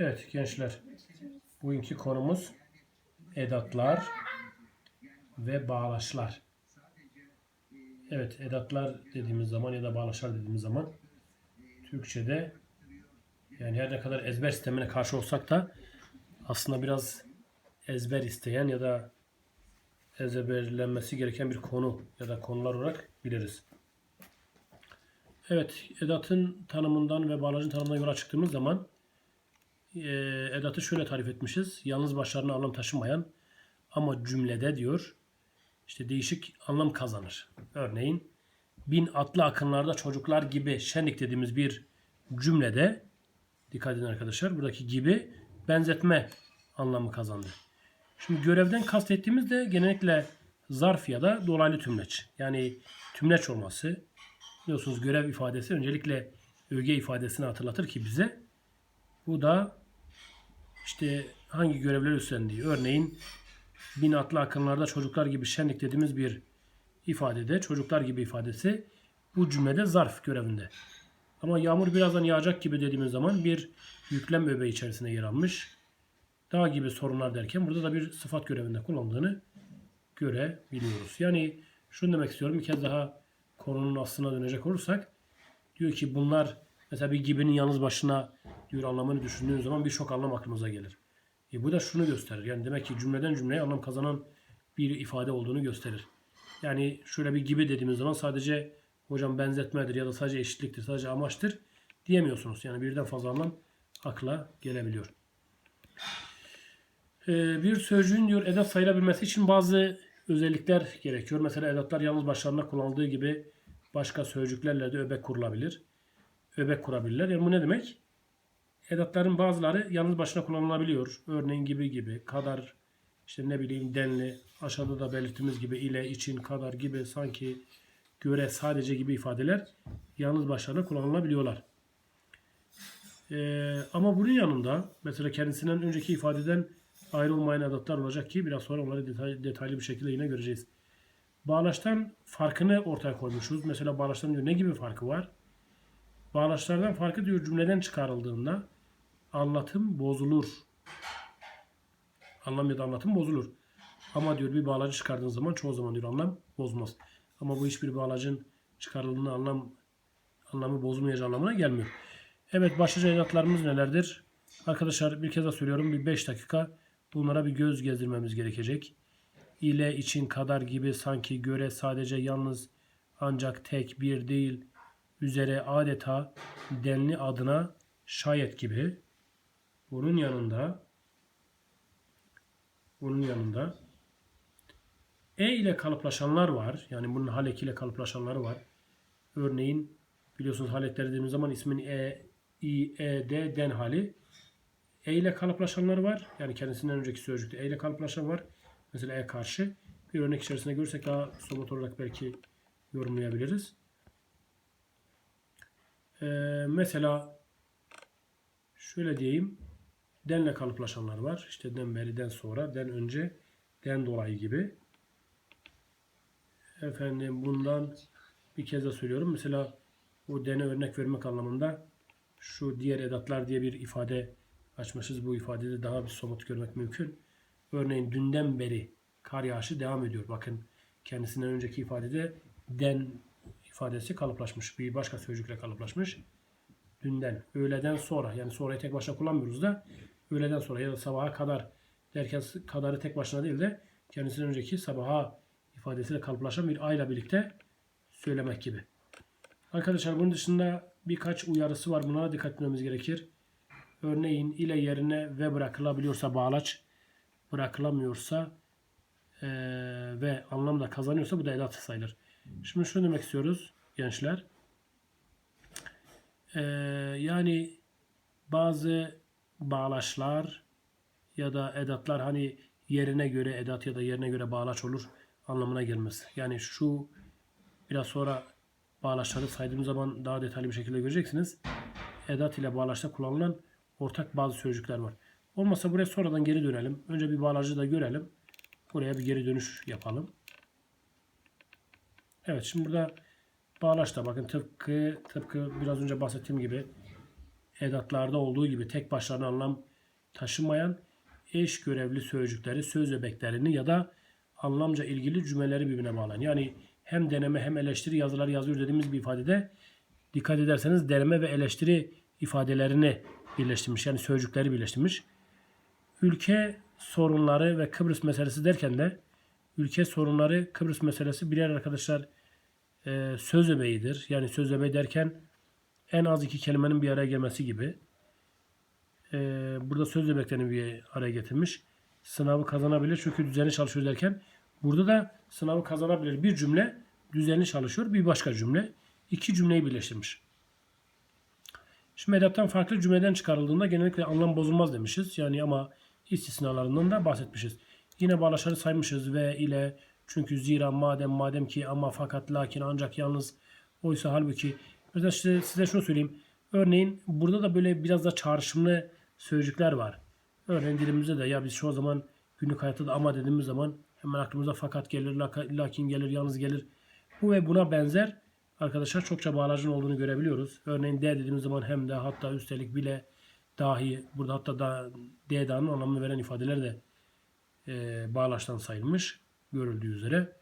Evet gençler, bugünkü konumuz edatlar ve bağlaçlar. Evet, edatlar dediğimiz zaman ya da bağlaçlar dediğimiz zaman Türkçe'de yani her ne kadar ezber sistemine karşı olsak da aslında biraz ezber isteyen ya da ezberlenmesi gereken bir konu ya da konular olarak biliriz. Evet, edatın tanımından ve bağlacın tanımından yola çıktığımız zaman edatı şöyle tarif etmişiz. Yalnız başlarına anlam taşımayan ama cümlede diyor işte değişik anlam kazanır. Örneğin bin atlı akınlarda çocuklar gibi şenlik dediğimiz bir cümlede dikkat edin arkadaşlar buradaki gibi benzetme anlamı kazandı. Şimdi görevden kastettiğimiz de genellikle zarf ya da dolaylı tümleç. Yani tümleç olması. Biliyorsunuz görev ifadesi öncelikle öge ifadesini hatırlatır ki bize. Bu da işte hangi görevler üstlendiği. Örneğin bin atlı akınlarda çocuklar gibi şenlik dediğimiz bir ifadede çocuklar gibi ifadesi bu cümlede zarf görevinde. Ama yağmur birazdan yağacak gibi dediğimiz zaman bir yüklem öbeği içerisinde yer almış. Dağ gibi sorunlar derken burada da bir sıfat görevinde kullandığını görebiliyoruz. Yani şunu demek istiyorum bir kez daha konunun aslına dönecek olursak diyor ki bunlar mesela bir gibinin yalnız başına diyor anlamını düşündüğün zaman birçok anlam aklımıza gelir. E bu da şunu gösterir. Yani demek ki cümleden cümleye anlam kazanan bir ifade olduğunu gösterir. Yani şöyle bir gibi dediğimiz zaman sadece hocam benzetmedir ya da sadece eşitliktir, sadece amaçtır diyemiyorsunuz. Yani birden fazla anlam akla gelebiliyor. Ee, bir sözcüğün diyor edat sayılabilmesi için bazı özellikler gerekiyor. Mesela edatlar yalnız başlarına kullanıldığı gibi başka sözcüklerle de öbek kurulabilir. Öbek kurabilirler. Yani bu ne demek? Edatların bazıları yalnız başına kullanılabiliyor. Örneğin gibi gibi, kadar, işte ne bileyim denli, aşağıda da belirttiğimiz gibi ile, için, kadar gibi, sanki, göre, sadece gibi ifadeler yalnız başlarına kullanılabiliyorlar. Ee, ama bunun yanında mesela kendisinden önceki ifadeden ayrı olmayan edatlar olacak ki biraz sonra onları detay, detaylı bir şekilde yine göreceğiz. Bağlaçtan farkını ortaya koymuşuz. Mesela bağlaçtan diyor ne gibi farkı var? Bağlaçlardan farkı diyor cümleden çıkarıldığında anlatım bozulur. Anlam ya da anlatım bozulur. Ama diyor bir bağlacı çıkardığın zaman çoğu zaman diyor anlam bozmaz. Ama bu hiçbir bağlacın çıkarıldığında anlam anlamı bozulmayacağı anlamına gelmiyor. Evet başlıca edatlarımız nelerdir? Arkadaşlar bir kez daha söylüyorum bir 5 dakika bunlara bir göz gezdirmemiz gerekecek. İle, için, kadar gibi, sanki, göre, sadece, yalnız, ancak, tek, bir, değil, üzere, adeta, denli adına, şayet gibi. Bunun yanında bunun yanında e ile kalıplaşanlar var. Yani bunun halek ile kalıplaşanları var. Örneğin biliyorsunuz halekler dediğimiz zaman ismin e, i, e, d, den hali. E ile kalıplaşanlar var. Yani kendisinden önceki sözcükte e ile kalıplaşan var. Mesela e karşı. Bir örnek içerisinde görürsek daha somut olarak belki yorumlayabiliriz. Ee, mesela şöyle diyeyim. Denle kalıplaşanlar var. İşte den beri, den sonra, den önce, den dolayı gibi. Efendim bundan bir kez de söylüyorum. Mesela bu dene örnek vermek anlamında şu diğer edatlar diye bir ifade açmışız. Bu ifadede daha bir somut görmek mümkün. Örneğin dünden beri kar yağışı devam ediyor. Bakın kendisinden önceki ifadede den ifadesi kalıplaşmış. Bir başka sözcükle kalıplaşmış. Dünden, öğleden sonra yani sonrayı tek başına kullanmıyoruz da öğleden sonra ya da sabaha kadar derken kadarı tek başına değil de kendisinden önceki sabaha ifadesiyle kalıplaşan bir ayla birlikte söylemek gibi. Arkadaşlar bunun dışında birkaç uyarısı var. Buna dikkat etmemiz gerekir. Örneğin ile yerine ve bırakılabiliyorsa bağlaç, bırakılamıyorsa eee, ve anlamda kazanıyorsa bu da edat sayılır. Şimdi şunu demek istiyoruz gençler. Eee, yani bazı bağlaçlar ya da edatlar hani yerine göre edat ya da yerine göre bağlaç olur anlamına gelmez. Yani şu biraz sonra bağlaçları saydığım zaman daha detaylı bir şekilde göreceksiniz. Edat ile bağlaçta kullanılan ortak bazı sözcükler var. Olmasa buraya sonradan geri dönelim. Önce bir bağlacı da görelim. Buraya bir geri dönüş yapalım. Evet şimdi burada bağlaçta bakın tıpkı tıpkı biraz önce bahsettiğim gibi edatlarda olduğu gibi tek başlarına anlam taşımayan eş görevli sözcükleri, söz öbeklerini ya da anlamca ilgili cümleleri birbirine bağlayan. Yani hem deneme hem eleştiri yazıları yazıyor dediğimiz bir ifadede dikkat ederseniz deneme ve eleştiri ifadelerini birleştirmiş. Yani sözcükleri birleştirmiş. Ülke sorunları ve Kıbrıs meselesi derken de ülke sorunları Kıbrıs meselesi birer arkadaşlar e, söz öbeğidir. Yani söz öbeği derken en az iki kelimenin bir araya gelmesi gibi. E, burada söz öbeklerini bir araya getirmiş. Sınavı kazanabilir çünkü düzenli çalışıyor derken burada da sınavı kazanabilir bir cümle düzenli çalışıyor bir başka cümle. iki cümleyi birleştirmiş. Şimdi edattan farklı cümleden çıkarıldığında genellikle anlam bozulmaz demişiz. Yani ama istisnalarından da bahsetmişiz. Yine bağlaçları saymışız ve ile çünkü zira madem madem ki ama fakat lakin ancak yalnız oysa halbuki mesela işte size şunu söyleyeyim. Örneğin burada da böyle biraz da çağrışımlı sözcükler var. Örneğin dilimizde de ya biz şu zaman günlük hayatta da ama dediğimiz zaman hemen aklımıza fakat gelir, lakin gelir, yalnız gelir. Bu ve buna benzer arkadaşlar çokça bağlacın olduğunu görebiliyoruz. Örneğin de dediğimiz zaman hem de hatta üstelik bile dahi burada hatta da D da'nın anlamını veren ifadeler de e, bağlaçtan sayılmış görüldüğü üzere.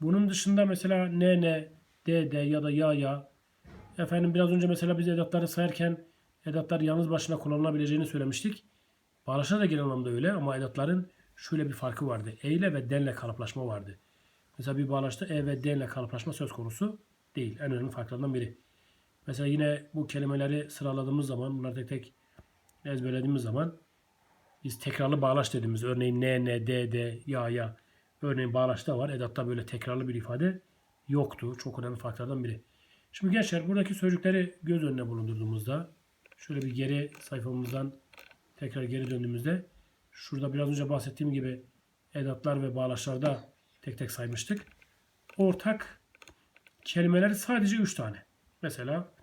Bunun dışında mesela ne ne, de de ya da ya ya efendim biraz önce mesela biz edatları sayarken edatlar yalnız başına kullanılabileceğini söylemiştik. Bağlaçlar da genel anlamda öyle ama edatların şöyle bir farkı vardı. E ile ve denle kalıplaşma vardı. Mesela bir bağlaçta e ve denle kalıplaşma söz konusu değil. En önemli farklarından biri. Mesela yine bu kelimeleri sıraladığımız zaman, bunları tek tek ezberlediğimiz zaman biz tekrarlı bağlaç dediğimiz örneğin ne ne de de ya ya örneğin bağlaçta var. Edatta böyle tekrarlı bir ifade yoktu. Çok önemli farklardan biri. Şimdi gençler buradaki sözcükleri göz önüne bulundurduğumuzda şöyle bir geri sayfamızdan tekrar geri döndüğümüzde şurada biraz önce bahsettiğim gibi edatlar ve bağlaçlarda tek tek saymıştık. Ortak kelimeler sadece 3 tane. Mesela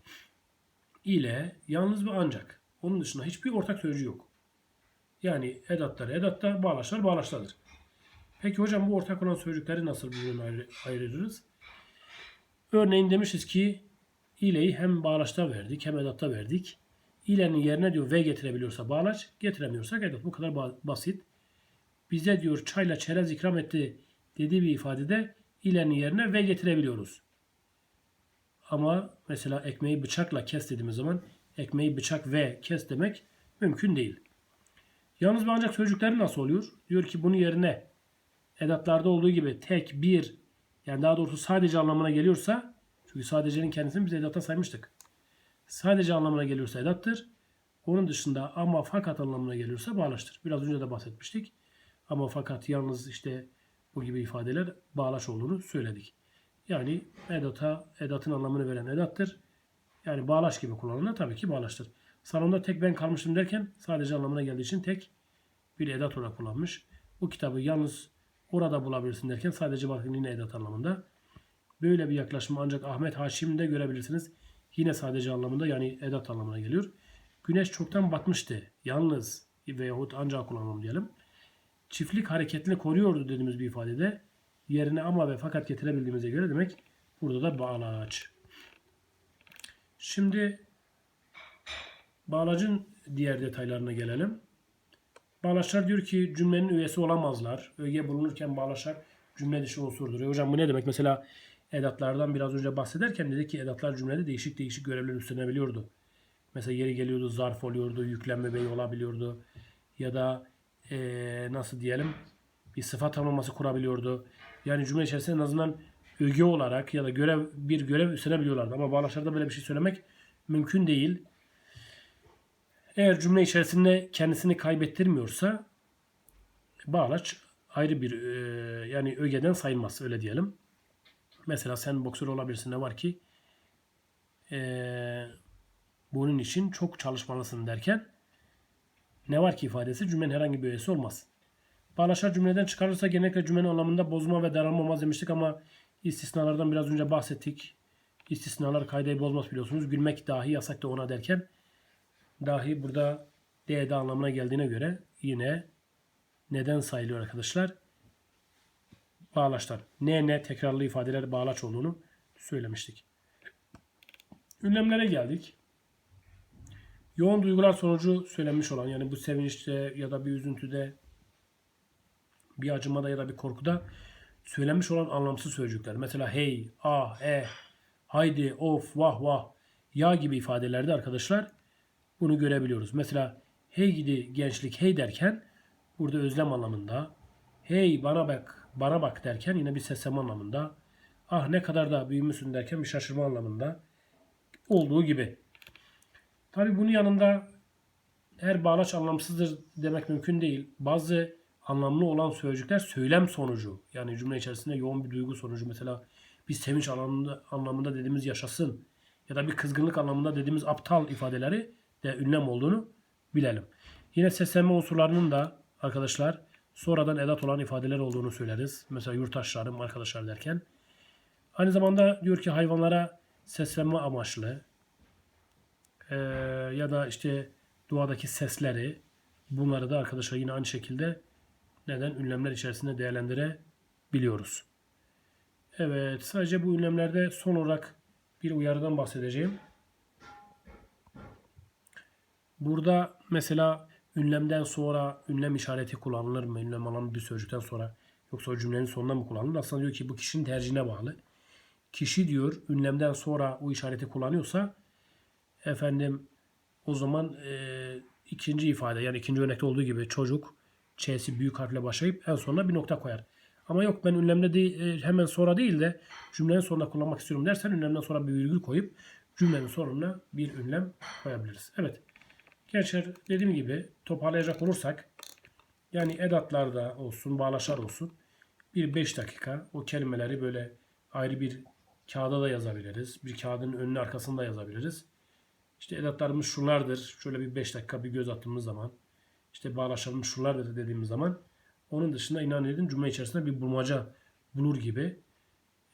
ile, yalnız ve ancak. Onun dışında hiçbir ortak sözcüğü yok. Yani edatlar edatta, bağlaçlar bağlaçtadır. Peki hocam bu ortak olan sözcükleri nasıl birbirinden ayrı- ayırırız? Örneğin demişiz ki ileyi hem bağlaçta verdik hem edatta verdik. İlenin yerine diyor ve getirebiliyorsa bağlaç, getiremiyorsak edat. Bu kadar ba- basit. Bize diyor çayla çerez ikram etti dediği bir ifadede ilenin yerine ve getirebiliyoruz. Ama mesela ekmeği bıçakla kes dediğimiz zaman ekmeği bıçak ve kes demek mümkün değil. Yalnız ve ancak sözcükleri nasıl oluyor? Diyor ki bunun yerine edatlarda olduğu gibi tek, bir yani daha doğrusu sadece anlamına geliyorsa çünkü sadece'nin kendisini biz edatta saymıştık. Sadece anlamına geliyorsa edattır. Onun dışında ama fakat anlamına geliyorsa bağlaçtır. Biraz önce de bahsetmiştik. Ama fakat yalnız işte bu gibi ifadeler bağlaç olduğunu söyledik. Yani edata, edatın anlamını veren edattır. Yani bağlaç gibi kullanılan tabii ki bağlaçtır. Salonda tek ben kalmıştım derken sadece anlamına geldiği için tek bir edat olarak kullanmış. Bu kitabı yalnız orada bulabilirsin derken sadece bakın yine edat anlamında. Böyle bir yaklaşımı ancak Ahmet Haşim'de görebilirsiniz. Yine sadece anlamında yani edat anlamına geliyor. Güneş çoktan batmıştı. Yalnız veyahut ancak kullanalım diyelim. Çiftlik hareketini koruyordu dediğimiz bir ifadede yerine ama ve fakat getirebildiğimize göre demek burada da bağlaç. Şimdi bağlacın diğer detaylarına gelelim. Bağlaçlar diyor ki cümlenin üyesi olamazlar. Öge bulunurken bağlaçlar cümle dışı unsurdur. E hocam bu ne demek? Mesela edatlardan biraz önce bahsederken dedi ki edatlar cümlede değişik değişik görevler üstlenebiliyordu. Mesela yeri geliyordu zarf oluyordu, yüklenme beyi olabiliyordu. Ya da eee, nasıl diyelim bir sıfat tanımlaması kurabiliyordu. Yani cümle içerisinde en azından öge olarak ya da görev bir görev üstlenebiliyorlardı. Ama bağlaçlarda böyle bir şey söylemek mümkün değil. Eğer cümle içerisinde kendisini kaybettirmiyorsa bağlaç ayrı bir e, yani ögeden sayılmaz öyle diyelim. Mesela sen boksör olabilirsin ne var ki e, bunun için çok çalışmalısın derken ne var ki ifadesi cümlenin herhangi bir öğesi olmaz. Bağlaçlar cümleden çıkarılırsa genellikle cümlenin anlamında bozma ve daralma olmaz demiştik ama istisnalardan biraz önce bahsettik. İstisnalar kaydeyi bozmaz biliyorsunuz. Gülmek dahi yasak da ona derken dahi burada D'de anlamına geldiğine göre yine neden sayılıyor arkadaşlar? Bağlaçlar. Ne ne tekrarlı ifadeler bağlaç olduğunu söylemiştik. Ünlemlere geldik. Yoğun duygular sonucu söylenmiş olan yani bu sevinçte ya da bir üzüntüde bir acımada ya da bir korkuda söylenmiş olan anlamsız sözcükler. Mesela hey, ah, eh, haydi, of, vah, vah, ya gibi ifadelerde arkadaşlar bunu görebiliyoruz. Mesela hey gidi gençlik hey derken burada özlem anlamında. Hey bana bak, bana bak derken yine bir sesleme anlamında. Ah ne kadar da büyümüşsün derken bir şaşırma anlamında olduğu gibi. Tabi bunun yanında her bağlaç anlamsızdır demek mümkün değil. Bazı anlamlı olan sözcükler söylem sonucu. Yani cümle içerisinde yoğun bir duygu sonucu. Mesela bir sevinç anlamında, anlamında dediğimiz yaşasın ya da bir kızgınlık anlamında dediğimiz aptal ifadeleri de ünlem olduğunu bilelim. Yine seslenme unsurlarının da arkadaşlar sonradan edat olan ifadeler olduğunu söyleriz. Mesela yurttaşlarım, arkadaşlar derken. Aynı zamanda diyor ki hayvanlara seslenme amaçlı eee, ya da işte doğadaki sesleri bunları da arkadaşlar yine aynı şekilde neden ünlemler içerisinde değerlendirebiliyoruz. Evet sadece bu ünlemlerde son olarak bir uyarıdan bahsedeceğim. Burada mesela ünlemden sonra ünlem işareti kullanılır mı? Ünlem alan bir sözcükten sonra yoksa o cümlenin sonunda mı kullanılır? Aslında diyor ki bu kişinin tercihine bağlı. Kişi diyor ünlemden sonra o işareti kullanıyorsa efendim o zaman e, ikinci ifade yani ikinci örnekte olduğu gibi çocuk ç'si büyük harfle başlayıp en sonuna bir nokta koyar. Ama yok ben ünlemde değil, e, hemen sonra değil de cümlenin sonunda kullanmak istiyorum dersen ünlemden sonra bir virgül koyup cümlenin sonuna bir ünlem koyabiliriz. Evet. Gençler dediğim gibi toparlayacak olursak yani edatlarda olsun, bağlaçlar olsun bir 5 dakika o kelimeleri böyle ayrı bir kağıda da yazabiliriz. Bir kağıdın önüne arkasında yazabiliriz. İşte edatlarımız şunlardır. Şöyle bir 5 dakika bir göz attığımız zaman işte bağlaçlarımız şunlardır dediğimiz zaman onun dışında inan edin cümle içerisinde bir bulmaca bulur gibi.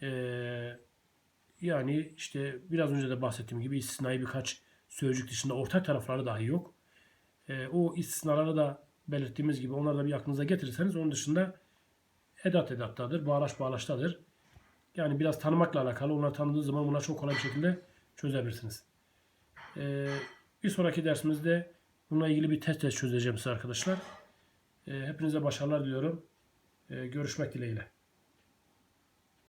Ee, yani işte biraz önce de bahsettiğim gibi istisnai birkaç sözcük dışında ortak tarafları dahi yok. Ee, o istisnaları da belirttiğimiz gibi onları da bir aklınıza getirirseniz onun dışında edat edattadır, bağlaç bağlaçtadır. Yani biraz tanımakla alakalı. Onları tanıdığınız zaman bunları çok kolay bir şekilde çözebilirsiniz. Ee, bir sonraki dersimizde bununla ilgili bir test test çözeceğim size arkadaşlar. Ee, hepinize başarılar diliyorum. Ee, görüşmek dileğiyle.